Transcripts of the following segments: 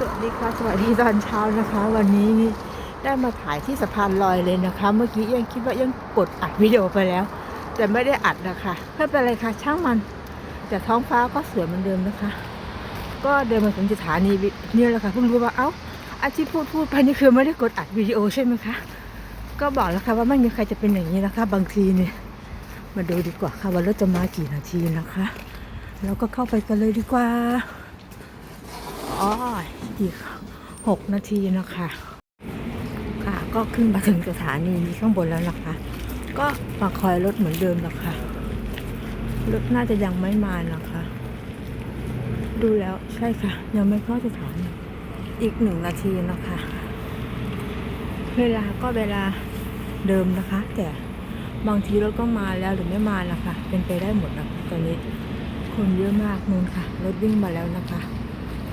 สวัสดีค่ะสวัสดีตอนเช้านะคะ วันนี้ได้มาถ่ายที่สะพานลอยเลยนะคะ เมื่อกี้ยังคิดว่ายังกดอัดวิดีโอไปแล้ว แต่ไม่ได้อัดนะคะไม่เป็นไรค่ะช่างมัน แต่ท้องฟ้าก็สวยเหมือนเดิมนะคะ ก็เดินมาถึงสถานีนี่แหละค่ะเพิ่งรู้ว่าเอ้าอาที่พูดพูดไปนี่คือไม่ได้กดอัดวิดีโอใช่ไหมคะก็บอกแล้วค่ะว่าไม่มีใครจะเป็นอย่างนี้นะคะ บางทีเนี่ยมาดูดีกว่าค่ะว่ารถจะมากี่นาทีนะคะ แล้วก็เข้าไปกันเลยดีกว่าอ๋อ อีกหกนาทีนะคะค่ะก็ขึ้นมาถึงสถานีมีข้างบนแล้วนะคะ ก็มาคอยรถเหมือนเดิมนะคะรถน่าจะยังไม่มานะคะ ดูแล้วใช่ค่ะ ยังไม่เข้าสถานีอีกหนึ่งนาทีนะคะ เวลาก็เวลาเดิมนะคะ แต่บางทีรถก็มาแล้วหรือไม่มานะคะเป็นไปได้หมดนะะตอนนี้คนเยอะมากนู่นค่ะรถวิ่งมาแล้วนะคะ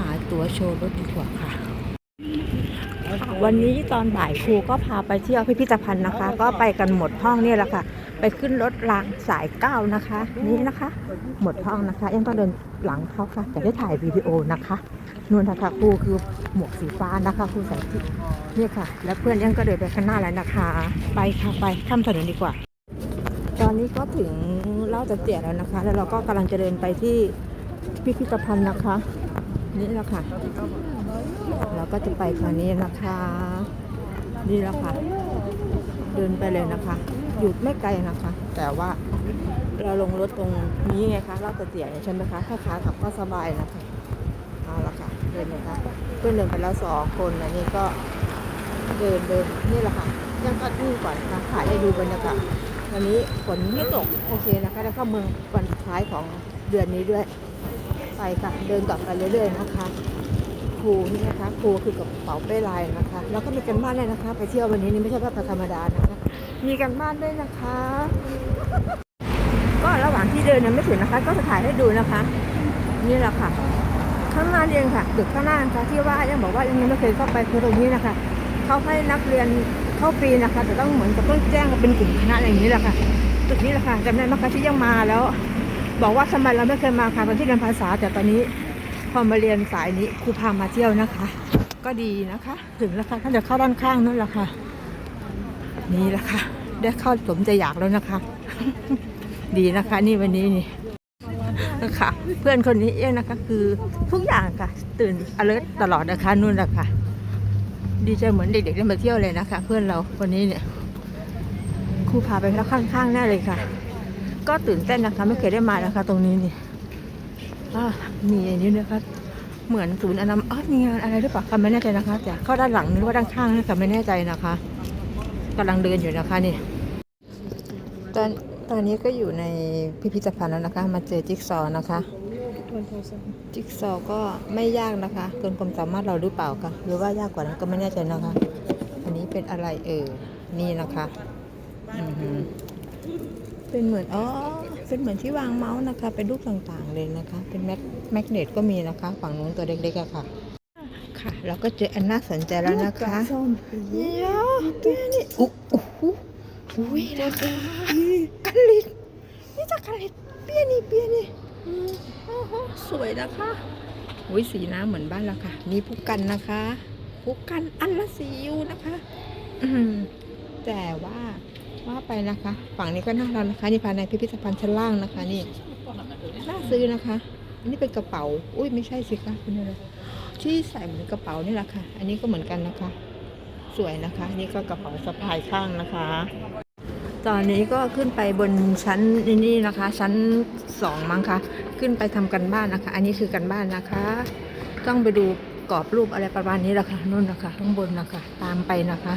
หาตั๋วโชว์รถดีกว่าค่ะ วันนี้ตอนบ่ายครูก็พาไปเที่ยวพิพิธภัณฑ์นะคะ ก็ไปกันหมดห้องเนี่ยแหละค่ะ ไปขึ้นรถรางสายเก้านะคะ นี่นะคะ หมดห้องนะคะ ยังต้องเดินหลังเขาค่ะ แต่ได้ถ่ายวิดีโอนะคะนู่นนะคะครูคือหมวกสีฟ้านะคะครูใส่ที่นี่ค่ะ แล้วเพื่อนยังก็เดินไปข้างหน้าแล้วนะคะ ไปค่ะไปข้ามถนนดีกว่า ตอนนี้ก็ถึงเล่าจะเจียแล้วนะคะ แล้วเราก็กำลังจะเดินไปที่พิพิธภัณฑ์นะคะ นี่แหละค่ะ เราก็จะไปทางนี้นะคะ นี่แหละค่ะ เดินไปเลยนะคะ อยู่ไม่ไกลนะคะ แต่ว่าเราลงรถตรงนี้ไงคะเราจะเสียใช่ไหมคะถ้าขากลับก็สบายนะคะเอาละค่ะเดินเลยค่ะเพื่อนเดินไปแล้วสองคนอันนี้ก็เดินเดินนี่แหละค่ะยังก็ดูก่อนนะคะถ่ายให้ดูบรรยากาศวันนี้ฝนไม่ตกโอเคนะคะได้เข้าเมืองวันท้ายของเดือนนี้ด้วย ไปค่ะเดินต่อไปเรื่อยๆนะคะครูนี่นะคะครูคือกระเป๋าเป้ลายนะคะ แล้วก็มีกันบ้านด้วยนะคะ ไปเที่ยววันนี้นี่ไม่ใช่ว่าธรรมดานะคะ มีกันบ้านด้วยนะคะ ก็ระหว่างที่เดินยังไม่ถึงนะคะ ก็จะถ่ายให้ดูนะคะ นี่แหละค่ะ ข้างหน้าเรียนค่ะตึกข้างหน้านะคะที่ว่ายังบอกว่ายังไม่เคยเข้าไปคือตรงนี้นะคะเขาให้นักเรียนเข้าฟรีนะคะแต่ต้องเหมือนกับต้องแจ้งว่าเป็นกลุ่มคณะอะไรอย่างนี้แหละค่ะตึกนี้แหละค่ะจำได้ไหมคะที่ยังมาแล้ว บอกว่าทำไมเราไม่เคยมาค่ะตอนที่เรียนภาษา แต่ตอนนี้พอมาเรียนสายนี้ครูพามาเที่ยวนะคะ ก็ดีนะคะ ถึงแล้วค่ะท่านจะเข้าด้านข้างนั่นแหละค่ะ นี่แหละค่ะ ได้เข้าสมใจอยากแล้วนะคะ ดีนะคะ นี่วันนี้นี่ค่ะเพื่อนคนนี้เองนะคะ คือทุกอย่างค่ะ ตื่น alert ตลอดนะคะนู่นแหละค่ะ ดีใจเหมือนเด็กๆได้มาเที่ยวเลยนะคะ เพื่อนเราคนนี้เนี่ยครูพาไปแล้วข้างๆแน่เลยค่ะ ก็ตื่นเต้นนะคะไม่เคยได้มานะคะ ตรงนี้นี่อ่ามีอันนี้นะคะเหมือนศูนย์อนามัยอ๋อมีงานอะไรหรือเปล่าคะไม่แน่ใจนะคะแต่เข้าด้านหลังหรือว่าด้านข้างนะคะไม่แน่ใจนะคะกำลังเดินอยู่นะคะนี่ตอนตอนนี้ก็อยู่ในพิพิธภัณฑ์แล้วนะคะ มาเจอจิ๊กซอนะคะ จิ๊กซอก็ไม่ยากนะคะ เกินความสามารถเราหรือเปล่าคะหรือว่ายากกว่านั้นก็ไม่แน่ใจนะคะ อันนี้เป็นอะไรเออนี่นะคะอือ เป็นเหมือนอ๋อเป็นเหมือนที่วางเมาส์นะคะ เป็นรูปต่างๆเลยนะคะ เป็นแมกแมกเนตก็มีนะคะ ฝั่งนู้นตัวเล็กๆอะค่ะ ค่ะ เราก็เจออันน่าสนใจแล้วนะคะเดี๋ยวตัวนี้อุ๊ยโอ้โหอุ้ยนะคะกันลิกนี่จะกันลิกเปียนี่เปียนี่โอ้โหสวยนะคะอุ้ยสีน้ำเหมือนบ้านเราค่ะ นี่ผู้กันนะคะผู้กันอันละสียูนะคะอืมแต่ว่า ว่าไปนะคะ ฝั่งนี้ก็น่ารักนะคะนี่ภายในพิพิธภัณฑ์ชั้นล่างนะคะ นี่น่าซื้อนะคะ อันนี้เป็นกระเป๋า อุ้ยไม่ใช่สิคะคุณอะไรที่ใส่เหมือนกระเป๋านี่แหละค่ะ อันนี้ก็เหมือนกันนะคะ สวยนะคะ นี่ก็กระเป๋าสะพายข้างนะคะ ตอนนี้ก็ขึ้นไปบนชั้นนี่นะคะ ชั้นสองมั้งคะขึ้นไปทำกันบ้านนะคะ อันนี้คือกันบ้านนะคะ ต้องไปดูกรอบรูปอะไรประมาณนี้แหละค่ะนู่นนะคะข้างบนนะคะ ตามไปนะคะ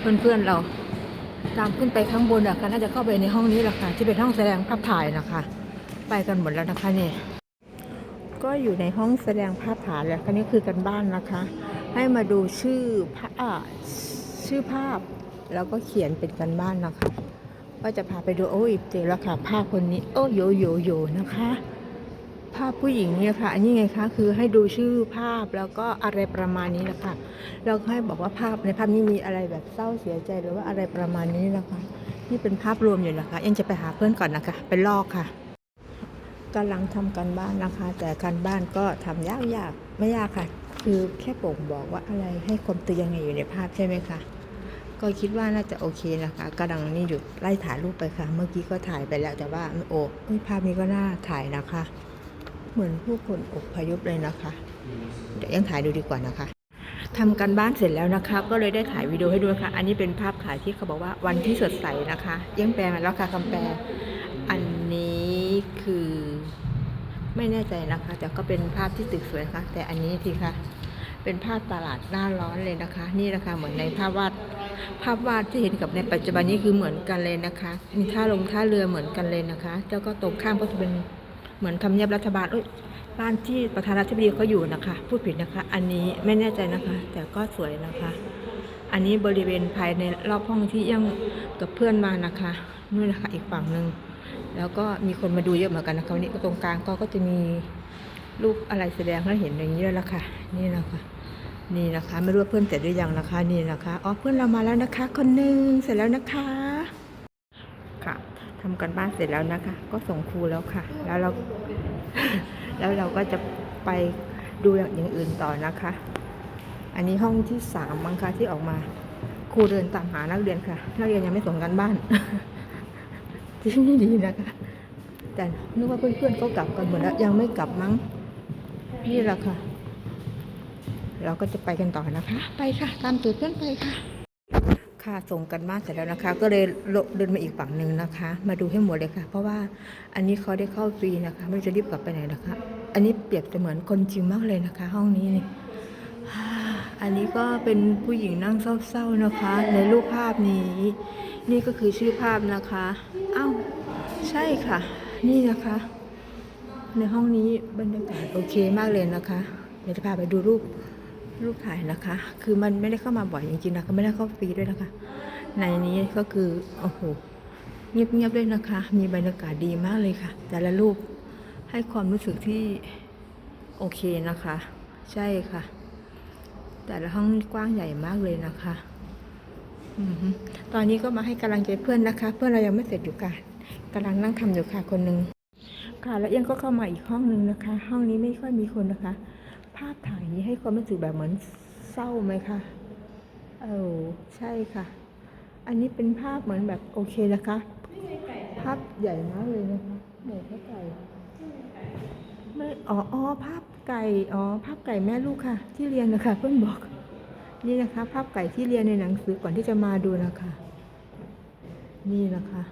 เพื่อนๆเรา ตามขึ้นไปข้างบนอะค่ะน่าจะเข้าไปในห้องนี้แหละค่ะที่เป็นห้องแสดงภาพถ่ายนะคะ ไปกันหมดแล้วนะคะเนี่ยก็อยู่ในห้องแสดงภาพถ่ายแล้วค่ะนี่คือกันบ้านนะคะ ให้มาดูชื่อภาอ่าชื่อภาพ แล้วก็เขียนเป็นกันบ้านนะคะ ก็จะพาไปดูโอ้ยเจอแล้วค่ะภาพคนนี้โอ้โยโยโยนะคะ ภาพผู้หญิงเนี่ยค่ะอันนี้ไงคะคือให้ดูชื่อภาพแล้วก็อะไรประมาณนี้นะคะแล้วให้บอกว่าภาพในภาพนี้มีอะไรแบบเศร้าเสียใจหรือว่าอะไรประมาณนี้นะคะนี่เป็นภาพรวมอยู่นะคะยังจะไปหาเพื่อนก่อนนะคะเป็นลอกค่ะกำลังทำกันบ้านนะคะ แต่การบ้านก็ทำยากๆไม่ยากค่ะ คือแค่บ่งบอกว่าอะไรให้ความตัวยังไงอยู่ในภาพใช่ไหมคะก็คิดว่าน่าจะโอเคนะคะกำลังนี่อยู่ไล่ถ่ายรูปไปค่ะ เมื่อกี้ก็ถ่ายไปแล้วแต่ว่าโอ้เอ้ยภาพนี้ก็น่าถ่ายนะคะ เหมือนผู้คนอพยพเลยนะคะ เดี๋ยวยังถ่ายดูดีกว่านะคะทำกันบ้านเสร็จแล้วนะคะ ก็เลยได้ถ่ายวิดีโอให้ดูนะคะอันนี้เป็นภาพถ่ายที่เขาบอกว่าวันที่สดใสนะคะ ยังแปลมาแล้วค่ะคำแปล อันนี้คือไม่แน่ใจนะคะ แต่ก็เป็นภาพที่ตึกสวยนะคะแต่อันนี้ทีค่ะ เป็นภาพตลาดหน้าร้อนเลยนะคะ นี่นะคะเหมือนในภาพวาดภาพวาดที่เห็นกับในปัจจุบันนี้คือเหมือนกันเลยนะคะ มีท่าลงท่าเรือเหมือนกันเลยนะคะ แล้วก็ตรงข้ามก็จะเป็น เหมือนทำเนียบรัฐบาลเอ้ยบ้านที่ประธานาธิบดีเขาอยู่นะคะพูดผิดนะคะ อันนี้ไม่แน่ใจนะคะ แต่ก็สวยนะคะ อันนี้บริเวณภายในรอบห้องที่ยังกับเพื่อนมานะคะนู่นนะคะอีกฝั่งหนึ่งแล้วก็มีคนมาดูเยอะเหมือนกันนะคะวันนี้ตรงกลางก็ก็จะมีรูปอะไรแสดงให้เห็นอย่างนี้แล้วล่ะค่ะ นี่นะคะนี่นะคะ ไม่รู้ว่าเพื่อนเสร็จหรือยังนะคะ นี่นะคะอ๋อเพื่อนเรามาแล้วนะคะ คนหนึ่งเสร็จแล้วนะคะ ทำกันบ้านเสร็จแล้วนะคะ ก็ส่งครูแล้วค่ะ แล้วเรา แล้วเราก็จะไปดูอย่างอื่นต่อนะคะ อันนี้ห้องที่สามมั้งคะที่ออกมา ครูเดินตามหานักเรียนค่ะ นักเรียนยังไม่ส่งกันบ้านที่นี่ดีนะคะ แต่นึกว่าเพื่อนๆเขากลับกันหมดแล้วยังไม่กลับมั้ง นี่แหละค่ะ เราก็จะไปกันต่อนะคะ ไปค่ะ ตามตูดเพื่อนไปค่ะ ค่ะส่งกันบ้านเสร็จแล้วนะคะ ก็เลยเดินมาอีกฝั่งหนึ่งนะคะ มาดูให้หมดเลยค่ะ เพราะว่าอันนี้เขาได้เข้าฟรีนะคะ ไม่จะรีบกลับไปไหนนะคะ อันนี้เปรียบเสมือนคนจริงมากเลยนะคะ ห้องนี้นี่อันนี้ก็เป็นผู้หญิงนั่งเศร้าๆนะคะ ในรูปภาพนี้ นี่ก็คือชื่อภาพนะคะอ้าวใช่ค่ะ นี่นะคะ ในห้องนี้บรรยากาศโอเคมากเลยนะคะเดี๋ยวจะพาไปดูรูป รูปถ่ายนะคะ คือมันไม่ได้เข้ามาบ่อยจริงๆนะคะไม่ได้เข้าฟรีด้วยนะคะ ในนี้ก็คือโอ้โหเงียบๆเลยนะคะ มีบรรยากาศดีมากเลยค่ะ แต่ละรูปให้ความรู้สึกที่โอเคนะคะ ใช่ค่ะ แต่ละห้องกว้างใหญ่มากเลยนะคะอตอนนี้ก็มาให้กำลังใจเพื่อนนะคะ เพื่อนเรายังไม่เสร็จอยู่ค่ะกำลังนั่งทำอยู่ค่ะคนหนึ่งค่ะแล้วเอียงก็เข้ามาอีกห้องหนึ่งนะคะ ห้องนี้ไม่ค่อยมีคนนะคะ ภาพ ถ่ายนี้ให้ความรู้สึกแบบเหมือนเศร้าไหมคะเออใช่ค่ะ อันนี้เป็นภาพเหมือนแบบโอเคนะคะ ภาพใหญ่มากเลยนะคะหนภาพไก่ไม่อ๋ออ๋อภาพไก่อ๋อภาพไก่แม่ลูกค่ะ ที่เรียนนะคะเพื่อนบอกนี่นะคะ ภาพไก่ที่เรียนในหนังสือก่อนที่จะมาดูนะคะ นี่นะคะ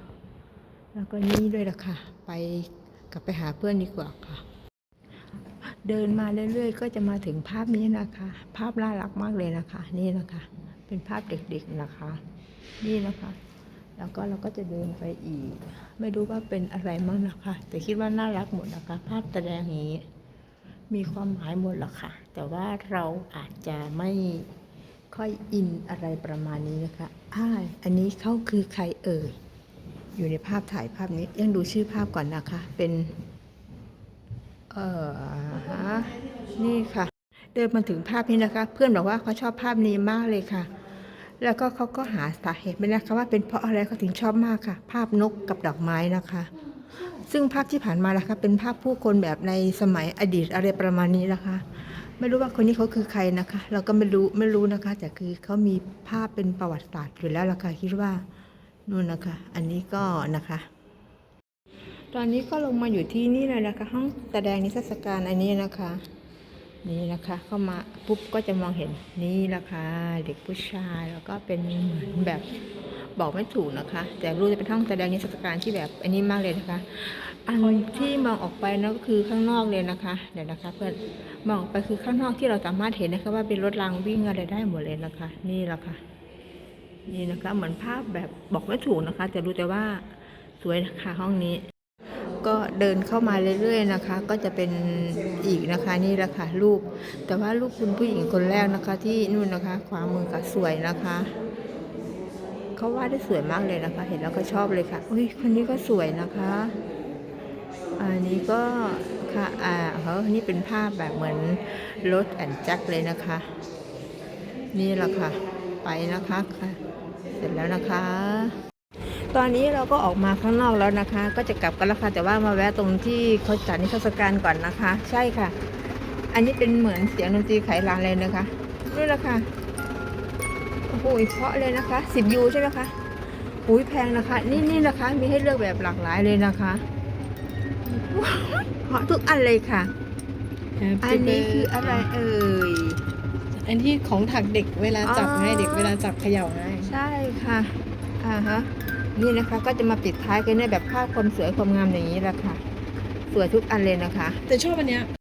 แล้วก็นี่ด้วยละค่ะไปกลับไปหาเพื่อนดีกว่าค่ะ เดินมาเรื่อยๆ ก็จะมาถึงภาพนี้นะคะ ภาพน่ารักมากเลยนะคะ นี่นะคะ เป็นภาพเด็กๆนะคะ นี่นะคะ แล้วก็เราก็จะเดินไปอีก ไม่รู้ว่าเป็นอะไรมั้งนะคะ แต่คิดว่าน่ารักหมดนะคะ ภาพแสดงนี้ มีความหมายหมดหรอค่ะ แต่ว่าเราอาจจะไม่ค่อยอินอะไรประมาณนี้นะคะอ่าอันนี้เขาคือใครเอ่ย อยู่ในภาพถ่ายภาพนี้ยังดูชื่อภาพก่อนนะคะ เป็น เออฮะนี่ค่ะ เดินมาถึงภาพนี้นะคะ เพื่อนบอกว่าเขาชอบภาพนี้มากเลยค่ะ แล้วก็เขาก็หาสาเหตุไม่นะคะว่าเป็นเพราะอะไรเขาถึงชอบมากค่ะ ภาพนกกับดอกไม้นะคะ ซึ่งภาพที่ผ่านมานะคะ เป็นภาพผู้คนแบบในสมัยอดีตอะไรประมาณนี้นะคะ ไม่รู้ว่าคนนี้เขาคือใครนะคะ เราก็ไม่รู้ไม่รู้นะคะ แต่คือเขามีภาพเป็นประวัติศาสตร์อยู่แล้วล่ะค่ะคิดว่านู่นนะคะ อันนี้ก็นะคะ ตอนนี้ก็ลงมาอยู่ที่นี่เลยนะคะ ห้องแสดงนิทรรศการอันนี้นะคะ นี่นะคะ เข้ามาปุ๊บก็จะมองเห็นนี่ละค่ะเด็กผู้ชายแล้วก็เป็นเหมือนแบบบอกไม่ถูกนะคะ แต่รู้จะเป็นห้องแสดงนิทรรศการที่แบบอันนี้มากเลยนะคะ อันที่มองออกไปนะก็คือข้างนอกเลยนะคะ เดี๋ยวนะคะ เพื่อนมองออกไปคือข้างนอกที่เราสามารถเห็นนะคะ ว่าเป็นรถรางวิ่งอะไรได้หมดเลยนะคะ นี่แหละค่ะนี่นะคะ เหมือนภาพแบบบอกไม่ถูกนะคะ แต่รู้แต่ว่าสวยนะคะห้องนี้ ก็เดินเข้ามาเรื่อย ๆนะคะ ก็จะเป็นอีกนะคะนี่แหละค่ะรูป แต่ว่ารูปคุณผู้หญิงคนแรกนะคะที่นู่นนะคะขวามือค่ะสวยนะคะเขาวาดได้สวยมากเลยนะคะ เห็นแล้วก็ชอบเลยค่ะอุ้ยคนนี้ก็สวยนะคะ อันนี้ก็ค่ะอ่าเฮ้ยนี่เป็นภาพแบบเหมือนรถแอนแจ็คเลยนะคะ นี่แหละค่ะ ไปนะคะค่ะ เสร็จแล้วนะคะ ตอนนี้เราก็ออกมาข้างนอกแล้วนะคะ ก็จะกลับกันแล้วค่ะแต่ว่ามาแวะตรงที่เขาจัดนิทรรศการก่อนนะคะ ใช่ค่ะ อันนี้เป็นเหมือนเสียงดนตรีไขลานเลยนะคะนี่แหละค่ะโอ้โหเพราะเลยนะคะสิบยูใช่ไหมคะอุ้ยแพงนะคะ นี่นี่นะคะ มีให้เลือกแบบหลากหลายเลยนะคะว้าวเพราะทุกอันเลยค่ะ อันนี้คืออะไรเอ่ยอันที่ของถักเด็กเวลาจับอ๋อง่ายเด็กเวลาจับเขย่าง่ายใช่ค่ะอ่าฮะ นี่นะคะก็จะมาปิดท้ายกันในแบบภาพความสวยความงามอย่างนี้แหละค่ะ สวยทุกอันเลยนะคะ แต่ชอบอันเนี้ย